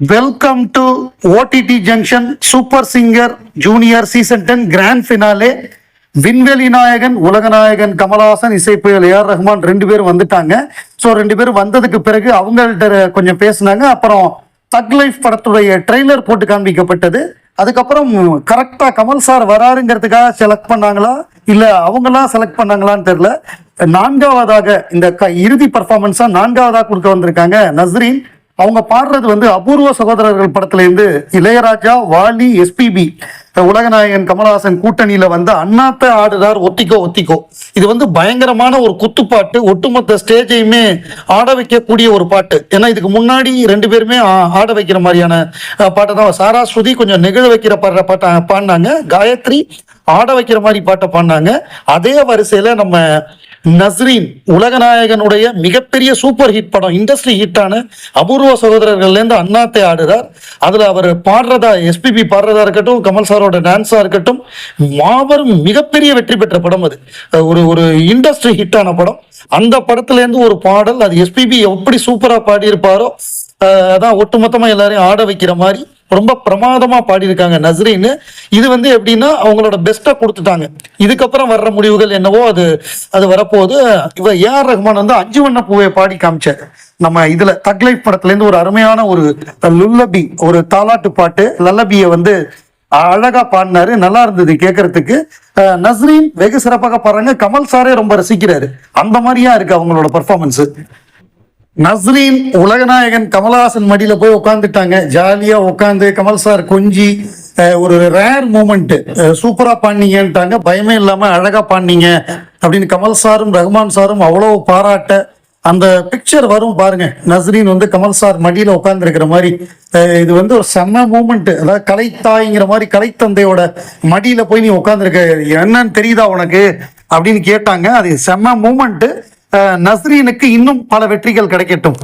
Welcome to OTT junction super singer junior season ten grand finale விண்வெளி நாயகன் உலகநாயகன் Kamal Haasan இசைப்புயல் AR Rahman ரெண்டு பேரும் வந்துட்டாங்க. ஸோ ரெண்டு பேரும் வந்ததுக்கு பிறகு அவங்கள்ட்ட கொஞ்சம் பேசினாங்க. அப்புறம் தக் லைஃப் படத்துடைய ட்ரெய்லர் போட்டு காண்பிக்கப்பட்டது. அதுக்கப்புறம் கரெக்டாக கமல் சார் வராருங்கிறதுக்காக செலக்ட் பண்ணாங்களா? இல்லை அவங்களாம் செலக்ட் பண்ணாங்களான்னு தெரியல. நான்காவதாக இந்த க இறுதி பர்ஃபார்மன்ஸாக நான்காவதாக கொடுக்க வந்திருக்காங்க. நஸ்ரீன் அவங்க பாடுறது வந்து அபூர்வ சகோதரர்கள் படத்துலேருந்து இளையராஜா வாலி எஸ்பிபி உலகநாயகன் கமலஹாசன் கூட்டணியில வந்து அண்ணாத்த ஆடுறார் ஒத்திக்கோ ஒத்திக்கோ. இது வந்து பயங்கரமான ஒரு குத்துப்பாட்டு ஒட்டுமொத்த ஸ்டேஜையுமே ஆட வைக்கக்கூடிய ஒரு பாட்டு. ஏன்னா இதுக்கு முன்னாடி ரெண்டு பேருமே ஆட வைக்கிற மாதிரியான பாட்டை தான் சாரா ஸ்ருதி கொஞ்சம் நெகிழ வைக்கிற பாடுற பாட்டை பாடினாங்க. காயத்ரி ஆட வைக்கிற மாதிரி பாட்டை பாடினாங்க. அதே வரிசையில நம்ம நஸ்ரீன் உலகநாயகனுடைய மிகப்பெரிய சூப்பர் ஹிட் படம் இண்டஸ்ட்ரி ஹிட்டான அபூர்வ சகோதரர்கள்லேருந்து அண்ணாத்தை ஆடுறார். அதில் அவர் பாடுறதா எஸ்பிபி பாடுறதா இருக்கட்டும் கமல் சாரோட டான்ஸாக இருக்கட்டும் மாபெரும் மிகப்பெரிய வெற்றி பெற்ற படம் அது. ஒரு ஒரு இண்டஸ்ட்ரி ஹிட்டான படம். அந்த படத்துலேருந்து ஒரு பாடல் அது எஸ்பிபி எப்படி சூப்பராக பாடியிருப்பாரோ அதான் ஒட்டுமொத்தமாக எல்லாரையும் ஆட வைக்கிற மாதிரி ரொம்ப பிரமாதமாக பாடியிருக்காங்க நஸ்ரின்னு. இது வந்து எப்படின்னா அவங்களோட பெஸ்ட்டை கொடுத்துட்டாங்க. இதுக்கப்புறம் வர்ற முடிவுகள் என்னவோ அது அது வரப்போது இவ ஏஆர் ரஹ்மான் வந்து அஞ்சு வண்ண பூவை பாடி காமிச்சார். நம்ம இதில் தக்லைஃப் படத்துலேருந்து ஒரு அருமையான ஒரு லுல்லபி ஒரு தாலாட்டு பாட்டு லல்லபியை வந்து அழகா பாடினாரு. நல்லா இருந்தது கேட்கறதுக்கு நஸ்ரீன் வெகு சிறப்பாக பாடுறாங்க. கமல் சாரே ரொம்ப ரசிக்கிறாரு. அந்த மாதிரியா இருக்கு அவங்களோட பர்ஃபார்மன்ஸ் நஸ்ரீன் உலகநாயகன் கமலஹாசன் மடியில போய் உட்காந்துட்டாங்க ஜாலியா உட்காந்து கமல் சார் கொஞ்சி ஒரு ரேர் மூமெண்ட் சூப்பரா பாண்டிங்கன்ட்டாங்க பயமே இல்லாம அழகா பாண்டிங்க அப்படின்னு கமல் சாரும் ரஹ்மான் சாரும் அவ்வளவு பாராட்ட அந்த பிக்சர் வரும் பாருங்க. நஸ்ரீன் வந்து கமல் சார் மடியில உட்கார்ந்து மாதிரி இது வந்து ஒரு செம்ம மூமெண்ட் அதாவது கலைத்தாய்ங்கிற மாதிரி கலைத்தந்தையோட மடியில போய் நீ உட்காந்துருக்க என்னன்னு தெரியுதா உனக்கு? அப்படின்னு கேட்டாங்க. அது செம்ம மூமெண்ட்டு நஸ்ரீனுக்கு இன்னும் பல வெற்றிகள் கிடைக்கட்டும்.